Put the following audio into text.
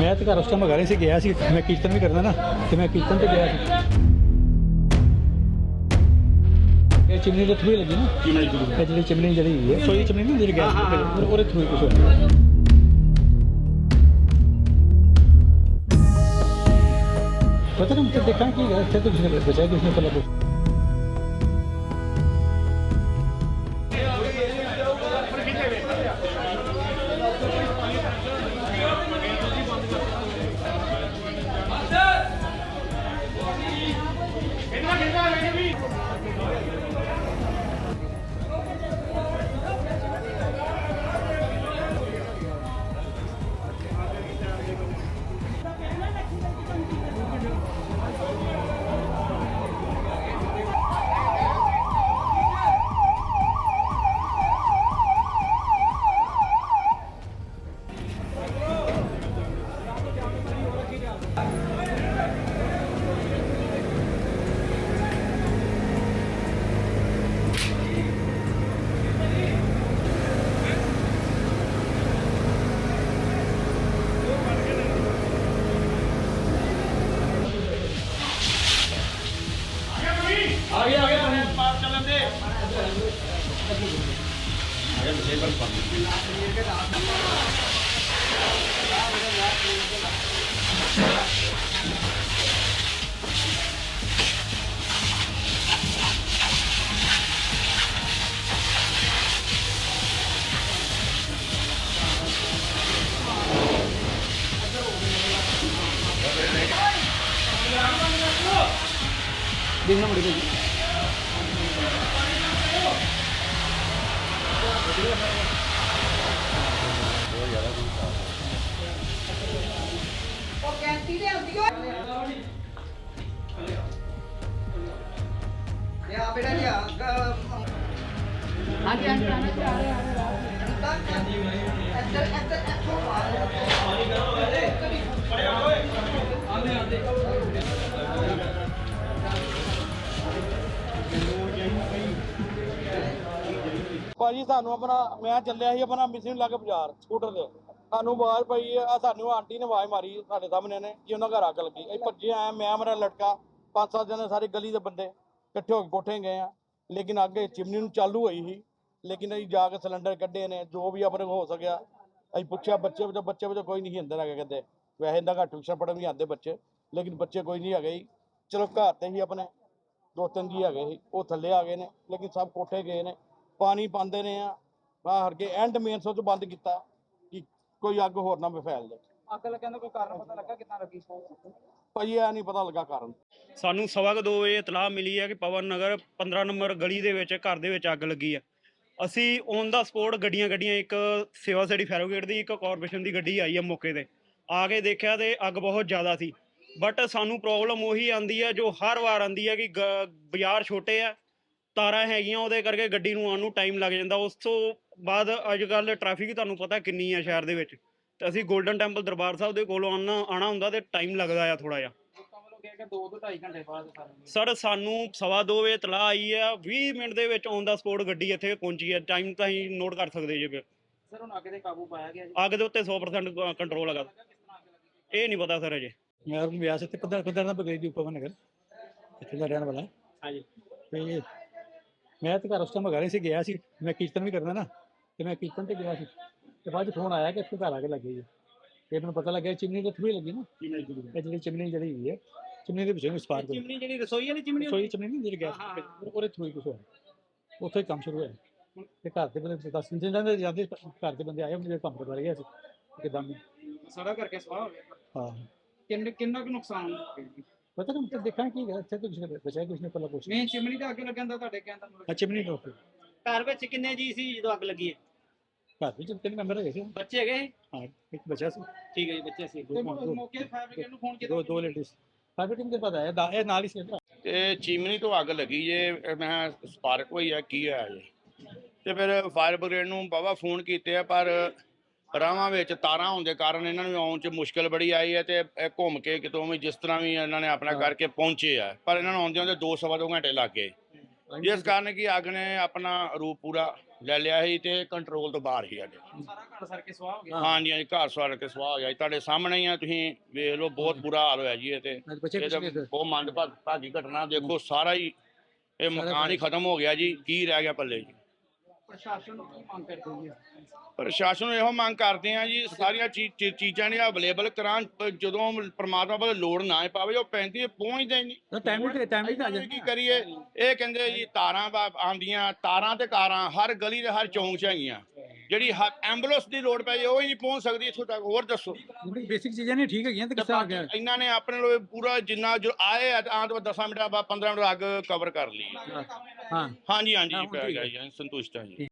ਮੈਂ ਤੇ ਘਰ ਉਸ ਟਾਈਮ ਘਰੇ ਸੀ ਗਿਆ ਸੀ ਮੈਂ ਕੀਰਤਨ ਵੀ ਕਰਦਾ ਨਾ ਤੇ ਮੈਂ ਕੀਰਤਨ ਤੇ ਗਿਆ ਸੀ। ਇਹ ਚਿਮਨੀ ਦੇ ਥਰੂ ਹੀ ਲੱਗੀ ਨਾ? ਇਹ ਜਿਹੜੀ ਚਿਮਨੀ ਜਿਹੜੀ ਹੈਗੀ ਹੈ ਸੋਈ ਚਿਮਨੀ ਨਹੀਂ ਜਿਹੜੀ ਗੈਸ ਦੀ, ਉਹਦੇ ਥਰੂ ਹੀ ਕੁਝ ਹੋਇਆ। ਪਤਾ ਨਹੀਂ ਤੇ ਦੇਖਾਂ ਕੀ ਹੈ ਇੱਥੇ ਤਾਂ ਕਿਸੇ ਨੇ ਬਚਾਇਆ ਕਿਸੇ ਨੇ ਪਹਿਲਾਂ ਕੁਛ என்ன முடியுது ਉਹ ਕੈਂਤੀ ਦੇ ਆਉਂਦੀ। ਓ ਲਿਆ ਬੇਟਾ ਲਿਆ ਹਾਂਜੀ ਹਾਂਜੀ ਆਣਾ ਚਾਹ ਰਿਹਾ ਇੱਧਰ ਇੱਧਰ ਇੱਥੋਂ ਆ ਭਾਜੀ ਸਾਨੂੰ ਆਪਣਾ, ਮੈਂ ਚੱਲਿਆ ਸੀ ਆਪਣਾ ਮਿਸਿੰਗ ਲੱਗ ਬਾਜ਼ਾਰ, ਸਕੂਟਰ ਤੇ। ਸਾਨੂੰ ਆਵਾਜ਼ ਪਈ ਆ ਸਾਨੂੰ ਆਂਟੀ ਨੇ ਆਵਾਜ਼ ਮਾਰੀ ਸਾਡੇ ਸਾਹਮਣੇ ਨੇ, ਕਿ ਉਹਨਾਂ ਘਰ ਅੱਗ ਲੱਗੀ। ਅਸੀਂ ਭੱਜੇ ਆਏ, ਮੈਂ, ਮੇਰਾ ਲੜਕਾ, ਪੰਜ ਸੱਤ ਜਣੇ ਸਾਰੇ ਗਲੀ ਦੇ ਬੰਦੇ ਇਕੱਠੇ ਹੋ ਕੇ ਕੋਠੇ ਗਏ ਆ। ਲੇਕਿਨ ਅੱਗ ਚਿਮਨੀ ਨੂੰ ਚਾਲੂ ਹੋਈ ਸੀ। ਲੇਕਿਨ ਅਸੀਂ ਜਾ ਕੇ ਸਿਲੰਡਰ ਕੱਢੇ ਨੇ, ਜੋ ਵੀ ਆਪਣੇ ਹੋ ਸਕਿਆ, ਅਸੀਂ ਪੁੱਛਿਆ, ਬੱਚੇ ਵਿੱਚ ਬੱਚੇ ਵਿੱਚ ਕੋਈ ਨਹੀਂ ਸੀ ਅੰਦਰ ਹੈਗਾ ਕਹਿੰਦੇ ਵੈਸੇ ਇੰਦਾ ਘਰ ਟਿਊਸ਼ਨ ਪੜਨ ਵੀ ਆਉਂਦੇ ਬੱਚੇ, ਲੇਕਿਨ ਬੱਚੇ ਕੋਈ ਨਹੀਂ ਹੈਗੇ ਜੀ ਚਲੋ ਘਰ ਤੇ ਹੀ ਆਪਣੇ, ਦੋ ਤਿੰਨ ਜੀ ਹੈਗੇ ਸੀ, ਉਹ ਥੱਲੇ ਆ ਗਏ ਨੇ, ਲੇਕਿਨ ਸਭ ਕੋਠੇ ਗਏ ਨੇ। ਪਾਣੀ ਪਾਉਂਦੇ ਨੇ ਆ ਬਾਹਰ ਕੇ ਐਂਡ ਮੇਨ ਸੋਚ ਬੰਦ ਕੀਤਾ ਕਿ ਕੋਈ ਅੱਗ ਹੋਰ ਨਾ ਫੈਲ ਜਾਏ। ਅੱਗ ਲੱਗਣ ਦਾ ਕੋਈ ਕਾਰਨ ਪਤਾ ਲੱਗਾ ਕਿੰਨਾ ਲੱਗੀ? ਭਾਜੀ ਇਹ ਨਹੀਂ ਪਤਾ ਲੱਗਾ ਕਾਰਨ। ਸਾਨੂੰ ਸਵਾ ਕੁ ਦੋ ਵਜੇ ਇਤਲਾਹ ਮਿਲੀ ਹੈ ਕਿ ਪਵਨ ਨਗਰ 15 ਨੰਬਰ ਗਲੀ ਦੇ ਵਿੱਚ ਘਰ ਦੇ ਵਿੱਚ ਅੱਗ ਲੱਗੀ ਆ। ਅਸੀਂ ਔਨ ਦਾ ਸਪੋਰਟ ਗੱਡੀਆਂ ਗੱਡੀਆਂ ਇੱਕ ਸੇਵਾ ਫੈਰੋਗੇਟ ਦੀ ਇੱਕ ਕਾਰਪੋਰੇਸ਼ਨ ਦੀ ਗੱਡੀ ਆਈ ਹੈ ਮੌਕੇ ਤੇ। ਆ ਕੇ ਦੇਖਿਆ ਤੇ ਅੱਗ ਬਹੁਤ ਜ਼ਿਆਦਾ ਸੀ। ਬਟ ਸਾਨੂੰ ਪ੍ਰੋਬਲਮ ਉਹੀ ਆਂਦੀ ਹੈ ਜੋ ਹਰ ਵਾਰ ਆਂਦੀ ਹੈ ਕਿ ਬਾਜ਼ਾਰ ਛੋਟੇ ਆ ਤਾਰਾਂ ਹੈਗੀਆਂ ਉਹਦੇ ਕਰਕੇ ਗੱਡੀ ਨੂੰ ਆਉਣ ਨੂੰ ਟਾਈਮ ਲੱਗ ਜਾਂਦਾ। ਉਸ ਤੋਂ ਬਾਅਦ ਅੱਜ ਕੱਲ ਟ੍ਰੈਫਿਕ ਤੁਹਾਨੂੰ ਪਤਾ ਕਿੰਨੀ ਆ ਸ਼ਹਿਰ ਦੇ ਵਿੱਚ। ਤੇ ਅਸੀਂ 골ਡਨ ਟੈਂਪਲ ਦਰਬਾਰ ਸਾਹਿਬ ਦੇ ਕੋਲੋਂ ਆਉਣਾ ਆਣਾ ਹੁੰਦਾ ਤੇ ਟਾਈਮ ਲੱਗਦਾ ਆ ਥੋੜਾ ਜਿਹਾ। ਲੋਕਾਂ ਵੱਲੋਂ ਕਿਹਾ ਕਿ 2 ਤੋਂ 2.5 ਘੰਟੇ ਬਾਅਦ ਸਾਰੇ ਸਰ ਸਾਨੂੰ ਸਵਾ ਦੋ ਵਜੇ ਤਲਾਹ ਆਈ ਆ 20 ਮਿੰਟ ਦੇ ਵਿੱਚ ਔਨ ਦਾ ਸਪੋਰਟ ਗੱਡੀ ਇੱਥੇ ਪਹੁੰਚੀ ਹੈ ਟਾਈਮ ਤਾਂ ਹੀ ਨੋਟ ਕਰ ਸਕਦੇ ਜੇ ਫਿਰ। ਸਰ ਹੁਣ ਅੱਗ ਦੇ ਕਾਬੂ ਪਾਇਆ ਗਿਆ ਜੀ? ਅੱਗ ਦੇ ਉੱਤੇ 100% ਕੰਟਰੋਲ ਹੈਗਾ। ਇਹ ਨਹੀਂ ਪਤਾ ਸਰ ਅਜੇ ਮੈਂ ਉਹ ਵਿਆਹ ਸੀ ਤੇ ਪੰਦਰਾਂ ਪੰਦਰਾਂ ਨੰਬਰ ਗਲੀ ਦੀ ਉੱਪਰ ਨਗਰ ਇੱਥੇ ਦਾ ਰਹਿਣ ਵਾਲਾ। ਹਾਂਜੀ। ਤੇ ਮੈਂ ਤੇ ਘਰ ਉਸ ਟਾਈਮ ਘਰੇ ਸੀ ਗਿਆ ਸੀ। ਮੈਂ ਕੀਰਤਨ ਵੀ ਕਰਦਾ ਨਾ ਤੇ ਮੈਂ ਕੀਰਤਨ ਤੇ ਗਿਆ ਸੀ। ਤੇ ਬਾਅਦ ਫੋਨ ਆਇਆ ਕਿ ਇੱਥੇ ਘਰ ਆ ਕੇ ਲੱਗੀ ਹੈ ਤੇ ਮੈਨੂੰ ਪਤਾ ਲੱਗਿਆ ਚਿਮਨੀ ਥਰੂ ਹੀ ਲੱਗੀ ਨਾ। ਇਹ ਜਿਹੜੀ ਚਿਮਨੀ ਜਿਹੜੀ ਹੈਗੀ ਹੈ ਚਿਮਨੀ ਦੇ ਵਿੱਚੋਂ ਸਪਾਰਕ ਹੋਈ। ਚਿਮਨੀ ਜਿਹੜੀ ਰਸੋਈ ਵਾਲੀ ਚਿਮਨੀ ਸੋਈ ਚਿਮਨੀ ਨਹੀਂ ਜਿਹੜੀ ਗੈਸ। ਉਹਦੇ ਥਰੂ ਹੀ ਕੁਝ ਹੋਇਆ। ਉੱਥੇ ਕੰਮ ਸ਼ੁਰੂ ਹੋਇਆ। ਤੇ ਘਰ ਦੇ ਬੰਦੇ ਦੱਸ ਜਿੰਨਾਂ ਦੇ ਜਾਂਦੇ ਘਰ ਦੇ ਬੰਦੇ ਆਏ ਮੇਰੇ ਕੰਮ ਕਰ ਰਹੇ ਸੀ ਕਿਦਾਂ ਸਾਰਾ ਕਰਕੇ ਸਵਾਹ ਹੋ ਗਿਆ। ਹਾਂ। ਕਿੰਨੇ ਕਿੰਨਾ ਕੁ ਨੁਕਸਾਨ ਹੋ ਗਿਆ ਪਤਾ ਨਹੀਂ ਤੇ ਦੇਖਾਂ ਕੀ ਹੈ ਇੱਥੇ ਤਾਂ ਕਿਸੇ ਨੇ ਬਚਾਇਆ ਕਿਸੇ ਨੇ ਪਹਿਲਾਂ ਕੁਛ ਮੇਨ ਚਿਮਨੀ ਤੇ ਅੱਗ ਲੱਗਣ ਦਾ ਤੁਹਾਡੇ ਕਹਿਣ ਦਾ ਮਤਲਬ ਚਿਮਨੀ ਲੋਕ ਘਰ ਵਿੱਚ ਕਿੰਨੇ ਜੀ ਸੀ ਜਦੋਂ ਅੱਗ ਲੱਗੀ? ਹੈ ਘਰ ਵਿੱਚ ਤਿੰਨ ਮੈਂਬਰ ਹੈਗੇ ਸੀ। ਬੱਚੇ ਹੈਗੇ? ਹਾਂ ਇੱਕ ਬੱਚਾ ਸੀ। ਠੀਕ ਹੈ ਜੀ ਬੱਚੇ ਸੀ। ਦੋ ਤੇ ਦੋ- ਮੌਕੇ ਫਾਇਰ ਬ੍ਰਿਗੇਡ ਨੂੰ ਫੋਨ ਕੀਤਾ ਦੋ ਦੋ ਲੇਡੀਜ਼ ਫਾਈਵ ਟੀਮ ਦੇ ਪਤਾ ਹੈ ਦਾ- ਇਹ ਨਾਲ ਹੀ ਸੀ। ਤੇ ਚਿਮਨੀ ਤੋਂ ਅੱਗ ਲੱਗੀ ਜੇ ਇਹ ਮੈਂ ਸਪਾਰਕ ਹੋਈ ਆ ਕੀ ਹੋਇਆ ਜੇ? ਤੇ ਫਿਰ ਫਾਇਰ ਬ੍ਰਿਗੇਡ ਨੂੰ ਬਾਵਾ ਫੋਨ ਕੀਤੇ ਆ ਪਰ ਰਾਵਾਂ ਵਿੱਚ ਤਾਰਾਂ ਹੋਣ ਦੇ ਕਾਰਨ ਇਹਨਾਂ ਨੂੰ ਆਉਣ 'ਚ ਮੁਸ਼ਕਲ ਬੜੀ ਆਈ ਹੈ ਤੇ ਇਹ ਘੁੰਮ ਕੇ ਕਿਤੋਂ ਵੀ ਜਿਸ ਤਰ੍ਹਾਂ ਵੀ ਇਹਨਾਂ ਨੇ ਆਪਣਾ ਕਰਕੇ ਪਹੁੰਚੇ ਆ। ਪਰ ਇਹਨਾਂ ਨੂੰ ਆਉਂਦੇ ਆਉਂਦੇ ਦੋ ਸਵਾ ਦੋ ਘੰਟੇ ਲੱਗ ਗਏ। ਜਿਸ ਕਾਰਨ ਕਿ ਅੱਗ ਨੇ ਆਪਣਾ ਰੂਪ ਪੂਰਾ ਲੈ ਲਿਆ ਸੀ ਤੇ ਕੰਟਰੋਲ ਤੋਂ ਬਾਹਰ ਹੀ ਸਾਡੇ ਸਾਰਾ ਘਰ ਸਰ ਕੇ ਸਵਾਹ ਹੋ ਗਿਆ। ਹਾਂਜੀ ਹਾਂਜੀ ਘਰ ਸਵਾਰ ਕੇ ਸਵਾਹ ਹੋ ਗਿਆ। ਜੀ। ਤੁਹਾਡੇ ਸਾਹਮਣੇ ਹੀ ਆ ਤੁਸੀਂ ਵੇਖ ਲਓ ਬਹੁਤ ਬੁਰਾ ਹਾਲ ਹੋਇਆ ਜੀ ਇਹ ਤੇ। ਅੱਜ ਬੱਚੇ ਇਹ ਤਾਂ ਬਹੁਤ ਘਟਨਾ। ਦੇਖੋ ਸਾਰਾ ਹੀ ਇਹ ਮਕਾਨ ਹੀ ਖਤਮ ਹੋ ਗਿਆ ਜੀ। ਕੀ ਰਹਿ ਗਿਆ ਪੱਲੇ ਜੀ? ਪ੍ਰਸ਼ਾਸਨ ਨੂੰ ਕੀ ਮੰਗ ਕਰਦੇ ਜੀ? ਪ੍ਰਸ਼ਾਸਨ ਨੂੰ ਇਹੋ ਮੰਗ ਕਰਦੇ ਆ ਜੀ ਸਾਰੀਆਂ ਚੀ- ਚੀ- ਚੀਜ਼ਾਂ ਨੇ ਅਵੇਲੇਬਲ ਕਰਾਂ ਜਦੋਂ ਪ੍ਰਮਾਤਮਾ ਵੱਲ ਲੋੜ ਨਾ ਪਾਵੇ ਉਹ ਪੈਂਦੀ ਪਹੁੰਚਦਾ ਹੀ ਨਹੀਂ ਟਾਈਮ ਤੇ ਟਾਈਮ ਤੇ ਆ ਅਸੀਂ ਕੀ ਜਾਂਦਾ ਕਰੀਏ? ਇਹ ਕਹਿੰਦੇ ਜੀ ਤਾਰਾਂ ਵਾ- ਆਉਂਦੀਆਂ ਤਾਰਾਂ ਤੇ ਕਾਰਾਂ ਹਰ ਗਲੀ ਦੇ ਹਰ ਚੌਂਕ 'ਚ ਹੈਗੀਆਂ। ਜਿਹੜੀ ਐਂਬੂਲੈਂਸ ਦੀ ਲੋੜ ਪਈ ਉਹ ਹੀ ਨਹੀਂ ਪਹੁੰਚ ਸਕਦੀ ਇੱਥੋਂ ਤੱਕ। ਹੋਰ ਦੱਸੋ। ਬੇਸਿਕ ਚੀਜ਼ਾਂ ਨੇ ਠੀਕ ਹੈਗੀਆਂ ਤੇ ਕਿਸ ਤਰ੍ਹਾਂ ਆ ਗਿਆ ਇਹਨਾਂ ਨੇ ਆਪਣੇ ਲੋਕ ਪੂਰਾ ਜਿੰਨਾ ਜੋ ਆਏ ਆ ਆਂ ਤੋਂ 10 ਮਿੰਟਾਂ ਬਾਅਦ 15 ਮਿੰਟ ਅੱਗ ਕਵਰ ਕਰ ਲਈ। ਹਾਂ। ਹਾਂਜੀ ਹਾਂਜੀ ਪੈ ਗਿਆ। ਜੀ ਸੰਤੁਸ਼ਟ ਹਾਂ ਜੀ।